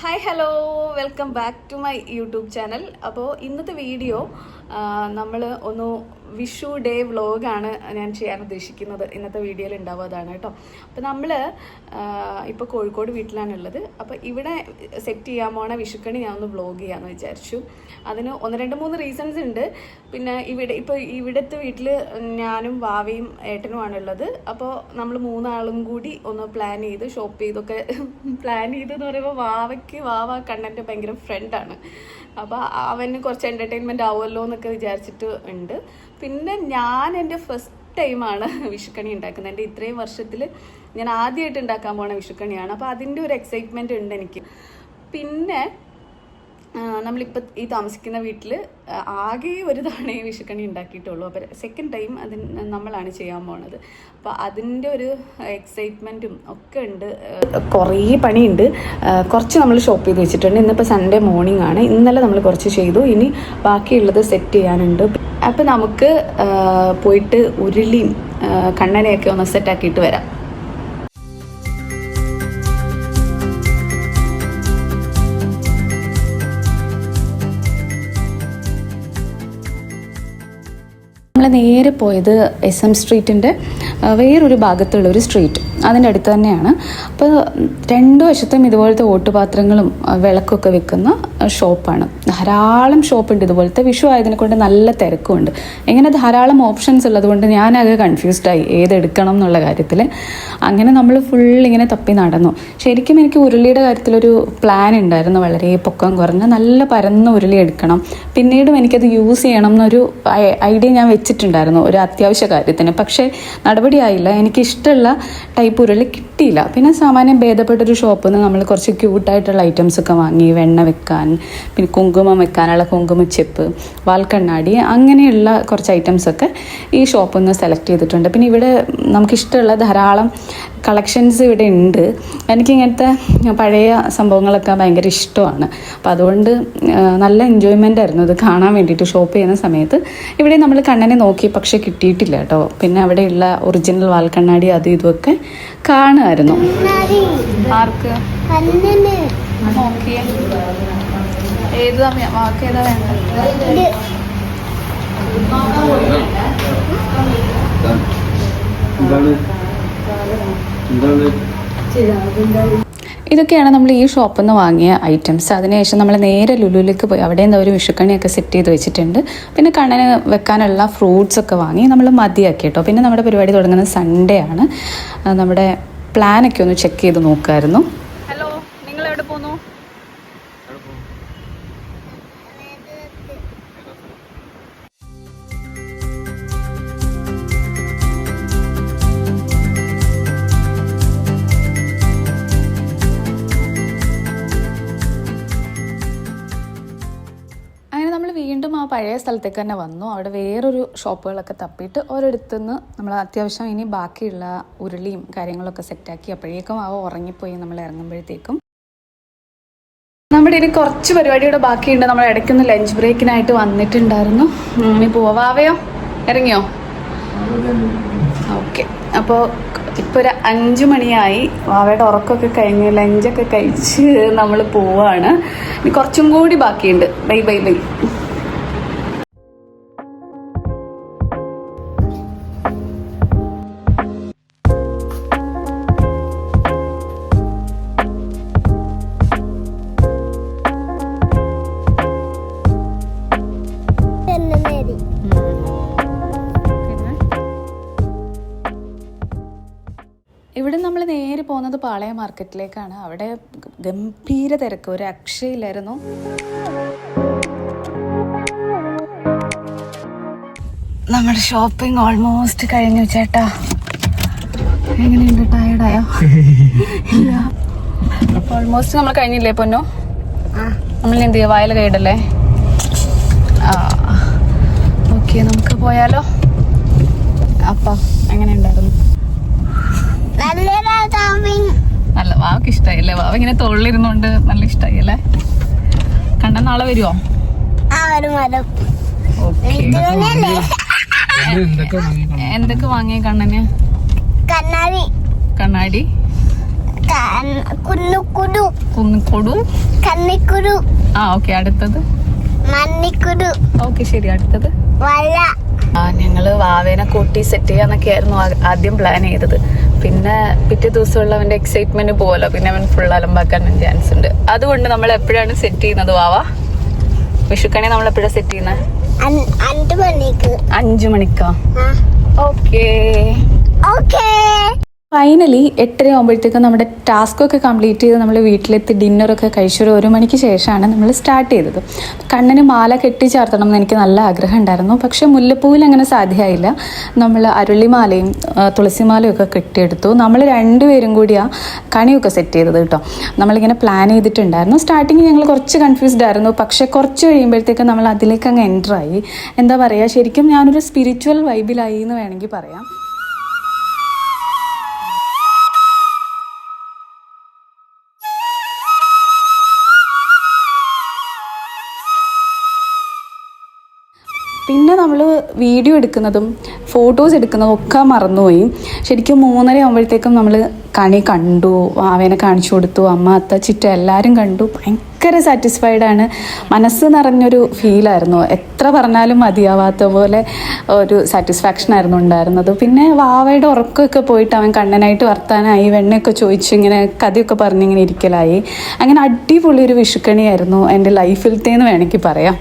Hi hello welcome back to my YouTube channel അപ്പോൾ ഇന്നത്തെ video നമ്മൾ ഒന്ന് വിഷു ഡേ വ്ലോഗാണ് ഞാൻ ചെയ്യാൻ ഉദ്ദേശിക്കുന്നത്. ഇന്നത്തെ വീഡിയോയിൽ ഉണ്ടാവുക അതാണ് കേട്ടോ. അപ്പോൾ നമ്മൾ ഇപ്പോൾ കോഴിക്കോട് വീട്ടിലാണ് ഉള്ളത്. അപ്പോൾ ഇവിടെ സെറ്റ് ചെയ്യാൻ പോണ വിഷുക്കണി ഞാൻ ഒന്ന് വ്ലോഗ് ചെയ്യാമെന്ന് വിചാരിച്ചു. അതിന് ഒന്ന് രണ്ട് മൂന്ന് റീസൺസ് ഉണ്ട്. പിന്നെ ഇവിടെ ഇപ്പോൾ ഇവിടുത്തെ വീട്ടിൽ ഞാനും വാവയും ഏട്ടനുമാണുള്ളത് അപ്പോൾ നമ്മൾ മൂന്നാളും കൂടി ഒന്ന് പ്ലാൻ ചെയ്ത് ഷോപ്പ് ചെയ്തൊക്കെ പ്ലാൻ ചെയ്തെന്ന് പറയുമ്പോൾ വാവയ്ക്ക് വാവ കണ്ണന്റെ ഭയങ്കര ഫ്രണ്ടാണ് അപ്പോൾ അവന് കുറച്ച് എന്റർടൈൻമെന്റ് ആവുമല്ലോ എന്നൊക്കെ വിചാരിച്ചിട്ട് ഉണ്ട്. പിന്നെ ഞാൻ എന്റെ ഫസ്റ്റ് ടൈമാണ് വിഷുക്കണി ഉണ്ടാക്കുന്നത്. എന്റെ ഇത്രയും വർഷത്തിൽ ഞാൻ ആദ്യമായിട്ട് ഉണ്ടാക്കാൻ പോണ വിഷുക്കണിയാണ്. അപ്പോൾ അതിന്റെ ഒരു എക്സൈറ്റ്മെന്റ് ഉണ്ട് എനിക്ക്. പിന്നെ നമ്മളിപ്പോൾ ഈ താമസിക്കുന്ന വീട്ടിൽ ആകെ ഒരു തവണയെ വിഷുക്കണി ഉണ്ടാക്കിയിട്ടുള്ളൂ. അപ്പോൾ സെക്കൻഡ് ടൈം അതിന് നമ്മളാണ് ചെയ്യാൻ പോണത്. അപ്പോൾ അതിന്റെ ഒരു എക്സൈറ്റ്മെന്റും ഒക്കെ ഉണ്ട്. കുറേ പണിയുണ്ട്. കുറച്ച് നമ്മൾ ഷോപ്പ് ചെയ്ത് വെച്ചിട്ടുണ്ട്. ഇന്നിപ്പോൾ സൺഡേ മോർണിംഗ് ആണ്. ഇന്നലെ നമ്മൾ കുറച്ച് ചെയ്തു. ഇനി ബാക്കിയുള്ളത് സെറ്റ് ചെയ്യാനുണ്ട്. അപ്പോൾ നമുക്ക് പോയിട്ട് ഉരുളിയും കണ്ണനയൊക്കെ ഒന്ന് സെറ്റാക്കിയിട്ട് വരാം. നമ്മൾ നേരെ പോയത് എസ് എം സ്ട്രീറ്റിന്റെ വേറൊരു ഭാഗത്തുള്ള ഒരു സ്ട്രീറ്റ് അതിന്റെ അടുത്ത് തന്നെയാണ്. അപ്പോൾ രണ്ടു വശത്തും ഇതുപോലത്തെ ഓട്ടുപാത്രങ്ങളും വിളക്കൊക്കെ വെക്കുന്ന ഷോപ്പാണ്. ധാരാളം ഷോപ്പുണ്ട് ഇതുപോലത്തെ. വിഷു ആയതിനെ കൊണ്ട് നല്ല തിരക്കുമുണ്ട്. ഇങ്ങനെ ധാരാളം ഓപ്ഷൻസ് ഉള്ളതുകൊണ്ട് ഞാനത് കൺഫ്യൂസ്ഡായി. ഏതെടുക്കണം എന്നുള്ള കാര്യത്തിൽ അങ്ങനെ നമ്മൾ ഫുൾ ഇങ്ങനെ തപ്പി നടന്നു. ശരിക്കും എനിക്ക് ഉരുളിയുടെ കാര്യത്തിലൊരു പ്ലാൻ ഉണ്ടായിരുന്നു. വളരെ പൊക്കം കുറഞ്ഞ നല്ല പരന്ന ഉരുളി എടുക്കണം. പിന്നീടും എനിക്കത് യൂസ് ചെയ്യണം എന്നൊരു ഐഡിയ ഞാൻ വെച്ചിട്ടുണ്ടായിരുന്നു. ഒരു അത്യാവശ്യ കാര്യത്തിന്. പക്ഷേ നടപടിയായില്ല എനിക്ക് ഇഷ്ടമുള്ള ടൈപ്പ് ഉരുളി കിട്ടിയില്ല. പിന്നെ സാമാന്യം ഭേദപ്പെട്ടൊരു ഷോപ്പിൽ നിന്ന് നമ്മൾ കുറച്ച് ക്യൂട്ടായിട്ടുള്ള ഐറ്റംസ് ഒക്കെ വാങ്ങി വെണ്ണ വെക്കാൻ പിന്നെ കുങ്കുമം വെക്കാനുള്ള കുങ്കുമച്ചെപ്പ് വാൽക്കണ്ണാടി അങ്ങനെയുള്ള കുറച്ച് ഐറ്റംസൊക്കെ ഈ ഷോപ്പിൽ നിന്ന് സെലക്ട് ചെയ്തിട്ടുണ്ട്. പിന്നെ ഇവിടെ നമുക്കിഷ്ടമുള്ള ധാരാളം കളക്ഷൻസ് ഇവിടെ ഉണ്ട്. എനിക്കിങ്ങനത്തെ പഴയ സംഭവങ്ങളൊക്കെ ഭയങ്കര ഇഷ്ടമാണ്. അപ്പം അതുകൊണ്ട് നല്ല എൻജോയ്മെന്റ് ആയിരുന്നു ഇത് കാണാൻ വേണ്ടിയിട്ട് ഷോപ്പ് ചെയ്യുന്ന സമയത്ത്. ഇവിടെ നമ്മൾ കണ്ണനെ നോക്കി പക്ഷേ കിട്ടിയിട്ടില്ല കേട്ടോ. പിന്നെ അവിടെയുള്ള ഒറിജിനൽ വാൽക്കണ്ണാടി അതും ഇതുമൊക്കെ കാണുമായിരുന്നു. ആർക്ക്? കണ്ണിന്. നോക്കിയേ. ഏതാ വാക്ക് ഏതാ വേണ്ടത്? എന്താണ് ഇതൊക്കെയാണ് നമ്മൾ ഈ ഷോപ്പിൽ നിന്ന് വാങ്ങിയ ഐറ്റംസ് അതിനുശേഷം നമ്മൾ നേരെ ലുലുലേക്ക് പോയി. അവിടെ നിന്ന് ഒരു വിഷുക്കണിയൊക്കെ സെറ്റ് ചെയ്ത് വെച്ചിട്ടുണ്ട്. പിന്നെ കണ്ണന് വെക്കാനുള്ള ഫ്രൂട്ട്സ് ഒക്കെ വാങ്ങി നമ്മൾ മതിയാക്കി കേട്ടോ. പിന്നെ നമ്മുടെ പരിപാടി തുടങ്ങുന്നത് സൺഡേ ആണ്. നമ്മുടെ പ്ലാനൊക്കെ ഒന്ന് ചെക്ക് ചെയ്ത് നോക്കായിരുന്നു. പഴയ സ്ഥലത്തേക്ക് തന്നെ വന്നു. അവിടെ വേറൊരു ഷോപ്പുകളൊക്കെ തപ്പിയിട്ട് ഒരിടത്തു നിന്ന് നമ്മൾ അത്യാവശ്യം ഇനി ബാക്കിയുള്ള ഉരുളിയും കാര്യങ്ങളൊക്കെ സെറ്റാക്കി അപ്പോഴേക്കും അവ ഉറങ്ങിപ്പോയി നമ്മൾ ഇറങ്ങുമ്പോഴത്തേക്കും. നമ്മുടെ ഇനി കുറച്ച് പരിപാടിയുടെ ബാക്കിയുണ്ട്. നമ്മൾ ഇടയ്ക്കൊന്ന് ലഞ്ച് ബ്രേക്കിനായിട്ട് വന്നിട്ടുണ്ടായിരുന്നു. ഇനി പോവാവയോ ഇറങ്ങിയോ? ഓക്കെ അപ്പോൾ ഇപ്പോൾ ഒരു അഞ്ച് മണിയായി. വാവയുടെ ഉറക്കമൊക്കെ കഴിഞ്ഞ് ലഞ്ചൊക്കെ കഴിച്ച് നമ്മൾ പോവാണ്. ഇനി കുറച്ചും കൂടി ബാക്കിയുണ്ട്. Bye bye bye. പോകുന്നത് പാളയ മാർക്കറ്റിലേക്കാണ്. അവിടെ ഗംഭീര തിരക്ക്. ഒരു അക്ഷയില്ലായിരുന്നു നമ്മുടെ ഷോപ്പിംഗ് ഓൾമോസ്റ്റ് കഴിഞ്ഞു ചേട്ടാ. എങ്ങനെയുണ്ട്? ടയർഡായോ ഇല്ല. ഓൾമോസ്റ്റ് നമ്മൾ കഴിഞ്ഞില്ലേ പൊന്നോ? നമ്മൾ എന്ത് ചെയ്യുക വയൽ കൈയിടല്ലേ ആ. ഓക്കെ നമുക്ക് പോയാലോ? അപ്പം എങ്ങനെയുണ്ടായിരുന്നു? വാവക്ക് ഇഷ്ടമായില്ലേ വാവ ഇങ്ങനെ തൊള്ളിരുന്നോണ്ട് നല്ല ഇഷ്ടമായി അല്ലേ കണ്ട നാളെ വരുമോ? എന്തൊക്കെ വാങ്ങിയ കണ്ണന്? കണ്ണാടി. കണ്ണാടി? കുന്നുക്കുടു കുന്നിക്കൊടു കണ്ണിക്കുടു ആ ഓക്കെ അടുത്തത്. മണ്ണിക്കുടു ഓക്കെ ശരി. അടുത്തത്? ആ ഞങ്ങൾ വാവേനെ കൂട്ടി സെറ്റ് ചെയ്യാന്നൊക്കെ ആയിരുന്നു ആദ്യം പ്ലാൻ ചെയ്തത്. പിന്നെ പിറ്റേ ദിവസമുള്ള അവന്റെ എക്സൈറ്റ്മെന്റ് പോലോ പിന്നെ അവൻ ഫുൾ അലമ്പാക്കാൻ ചാൻസ് ഉണ്ട്. അതുകൊണ്ട് നമ്മൾ എപ്പോഴാണ് സെറ്റ് ചെയ്യുന്നത് വാവ? വിഷുക്കണി നമ്മൾ എപ്പോഴാണ് സെറ്റ് ചെയ്യുന്നത് അഞ്ച് മണിക്ക്. ഓക്കേ. ഓക്കേ. ഫൈനലി എട്ടര ആകുമ്പോഴത്തേക്കും നമ്മുടെ ടാസ്ക് ഒക്കെ കംപ്ലീറ്റ് ചെയ്ത് നമ്മൾ വീട്ടിലെത്തി ഡിന്നറൊക്കെ കഴിച്ചൊരു ഒരു മണിക്ക് ശേഷമാണ് നമ്മൾ സ്റ്റാർട്ട് ചെയ്തത്. കണ്ണിന് മാല കെട്ടി ചേർത്തണം എന്ന് എനിക്ക് നല്ല ആഗ്രഹം ഉണ്ടായിരുന്നു. പക്ഷേ മുല്ലപ്പൂവിൽ അങ്ങനെ സാധ്യമായില്ല. നമ്മൾ അരുളിമാലയും തുളസിമാലയും ഒക്കെ കെട്ടിയെടുത്തു. നമ്മൾ രണ്ടുപേരും കൂടിയാണ് കണിയൊക്കെ സെറ്റ് ചെയ്തത് കേട്ടോ. നമ്മളിങ്ങനെ പ്ലാൻ ചെയ്തിട്ടുണ്ടായിരുന്നു. സ്റ്റാർട്ടിങ് ഞങ്ങൾ കുറച്ച് കൺഫ്യൂസ്ഡ് ആയിരുന്നു. പക്ഷേ കുറച്ച് കഴിയുമ്പോഴത്തേക്കും നമ്മൾ അതിലേക്ക് അങ്ങ് എന്റർ ആയി. എന്താ പറയുക ശരിക്കും ഞാനൊരു സ്പിരിച്വൽ വൈബിലായി എന്ന് വേണമെങ്കിൽ പറയാം. പിന്നെ നമ്മൾ വീഡിയോ എടുക്കുന്നതും ഫോട്ടോസ് എടുക്കുന്നതും ഒക്കെ മറന്നുപോയി. ശരിക്കും മൂന്നര ആകുമ്പോഴത്തേക്കും നമ്മൾ കണി കണ്ടു അവനെ കാണിച്ചു കൊടുത്തു അമ്മ അത്ത ചിറ്റ എല്ലാവരും കണ്ടു. ഭയങ്കര സാറ്റിസ്ഫൈഡ് ആണ്. മനസ്സ് നിറഞ്ഞൊരു ഫീലായിരുന്നു എത്ര പറഞ്ഞാലും മതിയാവാത്ത പോലെ ഒരു സാറ്റിസ്ഫാക്ഷൻ ആയിരുന്നു ഉണ്ടായിരുന്നത്. പിന്നെ വാവയുടെ ഉറക്കമൊക്കെ പോയിട്ട് അവൻ കണ്ണനായിട്ട് വർത്താനായി വെണ്ണയൊക്കെ ചോദിച്ചു ഇങ്ങനെ കഥയൊക്കെ പറഞ്ഞിങ്ങനെ ഇരിക്കലായി. അങ്ങനെ അടിപൊളി ഒരു വിഷുക്കണിയായിരുന്നു എന്റെ ലൈഫിലത്തേന്ന് വേണമെങ്കിൽ പറയാം.